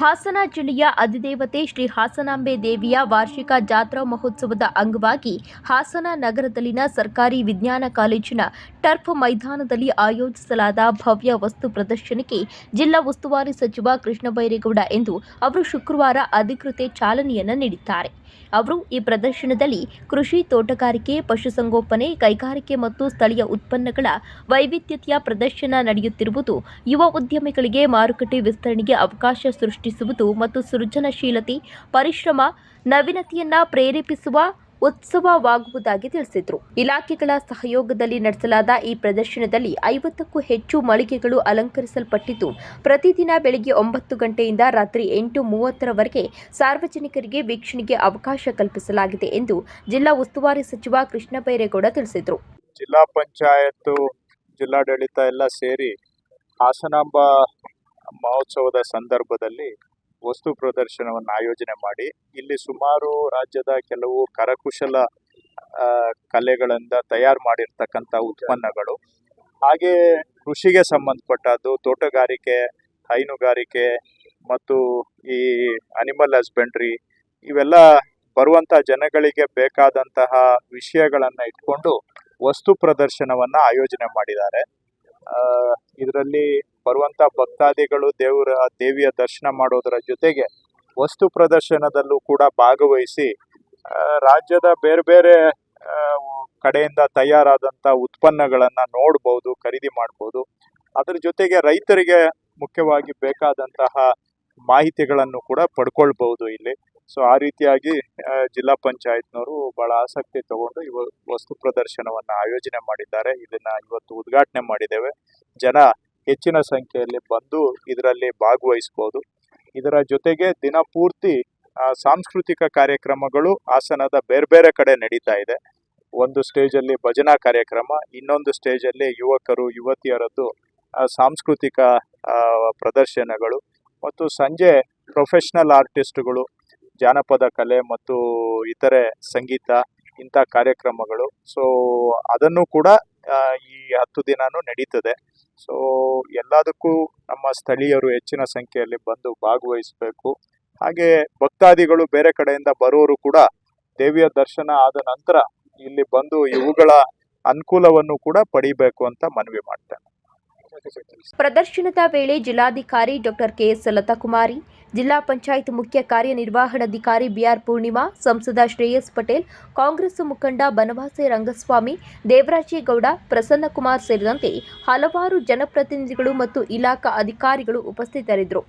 ಹಾಸನ ಜಿಲ್ಲೆಯ ಅಧಿದೇವತೆ ಶ್ರೀ ಹಾಸನಾಂಬೆ ದೇವಿಯ ವಾರ್ಷಿಕ ಜಾತ್ರಾ ಮಹೋತ್ಸವದ ಅಂಗವಾಗಿ ಹಾಸನ ನಗರದಲ್ಲಿನ ಸರ್ಕಾರಿ ವಿಜ್ಞಾನ ಕಾಲೇಜಿನ ಟರ್ಫ್ ಮೈದಾನದಲ್ಲಿ ಆಯೋಜಿಸಲಾದ ಭವ್ಯ ವಸ್ತು ಪ್ರದರ್ಶನಕ್ಕೆ ಜಿಲ್ಲಾ ಉಸ್ತುವಾರಿ ಸಚಿವ ಕೃಷ್ಣ ಬೈರೇಗೌಡ ಎಂದು ಅವರು ಶುಕ್ರವಾರ ಅಧಿಕೃತ ಚಾಲನೆಯನ್ನು ನೀಡಿದ್ದಾರೆ. ಅವರು ಈ ಪ್ರದರ್ಶನದಲ್ಲಿ ಕೃಷಿ ತೋಟಗಾರಿಕೆ, ಪಶುಸಂಗೋಪನೆ, ಕೈಗಾರಿಕೆ ಮತ್ತು ಸ್ಥಳೀಯ ಉತ್ಪನ್ನಗಳ ವೈವಿಧ್ಯತೆಯ ಪ್ರದರ್ಶನ ನಡೆಯುತ್ತಿರುವುದು, ಯುವ ಉದ್ಯಮಿಗಳಿಗೆ ಮಾರುಕಟ್ಟೆ ವಿಸ್ತರಣೆಗೆ ಅವಕಾಶ ಸೃಷ್ಟಿಸುವುದು ಮತ್ತು ಸೃಜನಶೀಲತೆ, ಪರಿಶ್ರಮ, ನವೀನತೆಯನ್ನು ಪ್ರೇರೇಪಿಸುವ ಉತ್ಸವವಾಗುವುದಾಗಿ ತಿಳಿಸಿದರು. ಇಲಾಖೆಗಳ ಸಹಯೋಗದಲ್ಲಿ ನಡೆಸಲಾದ ಈ ಪ್ರದರ್ಶನದಲ್ಲಿ ಐವತ್ತಕ್ಕೂ ಹೆಚ್ಚು ಮಳಿಗೆಗಳು ಅಲಂಕರಿಸಲ್ಪಟ್ಟಿದ್ದು, ಪ್ರತಿದಿನ ಬೆಳಗ್ಗೆ ಒಂಬತ್ತು ಗಂಟೆಯಿಂದ ರಾತ್ರಿ ಎಂಟು ಮೂವತ್ತರವರೆಗೆ ಸಾರ್ವಜನಿಕರಿಗೆ ವೀಕ್ಷಣೆಗೆ ಅವಕಾಶ ಕಲ್ಪಿಸಲಾಗಿದೆ ಎಂದು ಜಿಲ್ಲಾ ಉಸ್ತುವಾರಿ ಸಚಿವ ಕೃಷ್ಣ ಬೈರೇಗೌಡ ತಿಳಿಸಿದರು. ಜಿಲ್ಲಾ ಪಂಚಾಯತ್ ಜಿಲ್ಲಾಡಳಿತ ಎಲ್ಲ ಸೇರಿ ಹಾಸನಾಂಬ ಮಹೋತ್ಸವದ ಸಂದರ್ಭದಲ್ಲಿ ವಸ್ತು ಪ್ರದರ್ಶನವನ್ನು ಆಯೋಜನೆ ಮಾಡಿ ಇಲ್ಲಿ ಸುಮಾರು ರಾಜ್ಯದ ಕೆಲವು ಕರಕುಶಲ ಕಲೆಗಳಿಂದ ತಯಾರು ಮಾಡಿರ್ತಕ್ಕಂಥ ಉತ್ಪನ್ನಗಳು. ಹಾಗೆ ಕೃಷಿಗೆ ಸಂಬಂಧಪಟ್ಟದ್ದು ತೋಟಗಾರಿಕೆ, ಹೈನುಗಾರಿಕೆ ಮತ್ತು ಈ ಅನಿಮಲ್ ಹಸ್ಬೆಂಡ್ರಿ ಇವೆಲ್ಲ ಬರುವಂಥ ಜನಗಳಿಗೆ ಬೇಕಾದಂತಹ ವಿಷಯಗಳನ್ನು ಇಟ್ಕೊಂಡು ವಸ್ತು ಪ್ರದರ್ಶನವನ್ನ ಆಯೋಜನೆ ಮಾಡಿದ್ದಾರೆ. ಇದರಲ್ಲಿ ಬರುವಂತ ಭಕ್ತಾದಿಗಳು ದೇವರ, ದೇವಿಯ ದರ್ಶನ ಮಾಡೋದರ ಜೊತೆಗೆ ವಸ್ತು ಪ್ರದರ್ಶನದಲ್ಲೂ ಕೂಡ ಭಾಗವಹಿಸಿ ರಾಜ್ಯದ ಬೇರೆ ಬೇರೆ ಕಡೆಯಿಂದ ತಯಾರಾದಂಥ ಉತ್ಪನ್ನಗಳನ್ನು ನೋಡ್ಬೋದು, ಖರೀದಿ ಮಾಡ್ಬೋದು. ಅದ್ರ ಜೊತೆಗೆ ರೈತರಿಗೆ ಮುಖ್ಯವಾಗಿ ಬೇಕಾದಂತಹ ಮಾಹಿತಿಗಳನ್ನು ಕೂಡ ಪಡ್ಕೊಳ್ಬಹುದು ಇಲ್ಲಿ. ಸೊ ಆ ರೀತಿಯಾಗಿ ಜಿಲ್ಲಾ ಪಂಚಾಯತ್ನವರು ಬಹಳ ಆಸಕ್ತಿ ತಗೊಂಡು ಇವ, ವಸ್ತು ಪ್ರದರ್ಶನವನ್ನ ಆಯೋಜನೆ ಮಾಡಿದ್ದಾರೆ. ಇದನ್ನ ಇವತ್ತು ಉದ್ಘಾಟನೆ ಮಾಡಿದ್ದೇವೆ. ಜನ ಹೆಚ್ಚಿನ ಸಂಖ್ಯೆಯಲ್ಲಿ ಬಂದು ಇದರಲ್ಲಿ ಭಾಗವಹಿಸಬಹುದು ಇದರ ಜೊತೆಗೆ ದಿನಪೂರ್ತಿ ಸಾಂಸ್ಕೃತಿಕ ಕಾರ್ಯಕ್ರಮಗಳು ಹಾಸನದ ಬೇರೆ ಬೇರೆ ಕಡೆ ನಡೀತಾ ಇದೆ. ಒಂದು ಸ್ಟೇಜಲ್ಲಿ ಭಜನಾ ಕಾರ್ಯಕ್ರಮ, ಇನ್ನೊಂದು ಸ್ಟೇಜಲ್ಲಿ ಯುವಕರು, ಯುವತಿಯರದ್ದು ಸಾಂಸ್ಕೃತಿಕ ಪ್ರದರ್ಶನಗಳು ಮತ್ತು ಸಂಜೆ ಪ್ರೊಫೆಷನಲ್ ಆರ್ಟಿಸ್ಟ್ಗಳು, ಜಾನಪದ ಕಲೆ ಮತ್ತು ಇತರೆ ಸಂಗೀತ ಇಂಥ ಕಾರ್ಯಕ್ರಮಗಳು. ಸೊ, ಅದನ್ನು ಕೂಡ ಈ ಹತ್ತು ದಿನಾನು ನಡೀತದೆ. ಸೊ ಎಲ್ಲದಕ್ಕೂ ನಮ್ಮ ಸ್ಥಳೀಯರು ಹೆಚ್ಚಿನ ಸಂಖ್ಯೆಯಲ್ಲಿ ಬಂದು ಭಾಗವಹಿಸಬೇಕು. ಹಾಗೆ ಭಕ್ತಾದಿಗಳು ಬೇರೆ ಕಡೆಯಿಂದ ಬರೋರು ಕೂಡ ದೇವಿಯ ದರ್ಶನ ಆದ ನಂತರ ಇಲ್ಲಿ ಬಂದು ಇವುಗಳ ಅನುಕೂಲವನ್ನು ಕೂಡ ಪಡಿಬೇಕು ಅಂತ ಮನವಿ ಮಾಡ್ತೇನೆ. ಪ್ರದರ್ಶನದ ವೇಳೆ ಜಿಲ್ಲಾಧಿಕಾರಿ ಡಾಕ್ಟರ್ ಕೆಎಸ್ ಲತಾಕುಮಾರಿ, ಜಿಲ್ಲಾ ಪಂಚಾಯತ್ ಮುಖ್ಯ ಕಾರ್ಯನಿರ್ವಹಣಾಧಿಕಾರಿ ಬಿಆರ್ ಪೂರ್ಣಿಮಾ, ಸಂಸದ ಶ್ರೇಯಸ್ ಪಟೇಲ್, ಕಾಂಗ್ರೆಸ್ ಮುಖಂಡ ಬನವಾಸಿ ರಂಗಸ್ವಾಮಿ, ದೇವರಾಜೇಗೌಡ, ಪ್ರಸನ್ನಕುಮಾರ್ ಸೇರಿದಂತೆ ಹಲವಾರು ಜನಪ್ರತಿನಿಧಿಗಳು ಮತ್ತು ಇಲಾಖಾ ಅಧಿಕಾರಿಗಳು ಉಪಸ್ಥಿತರಿದ್ದರು.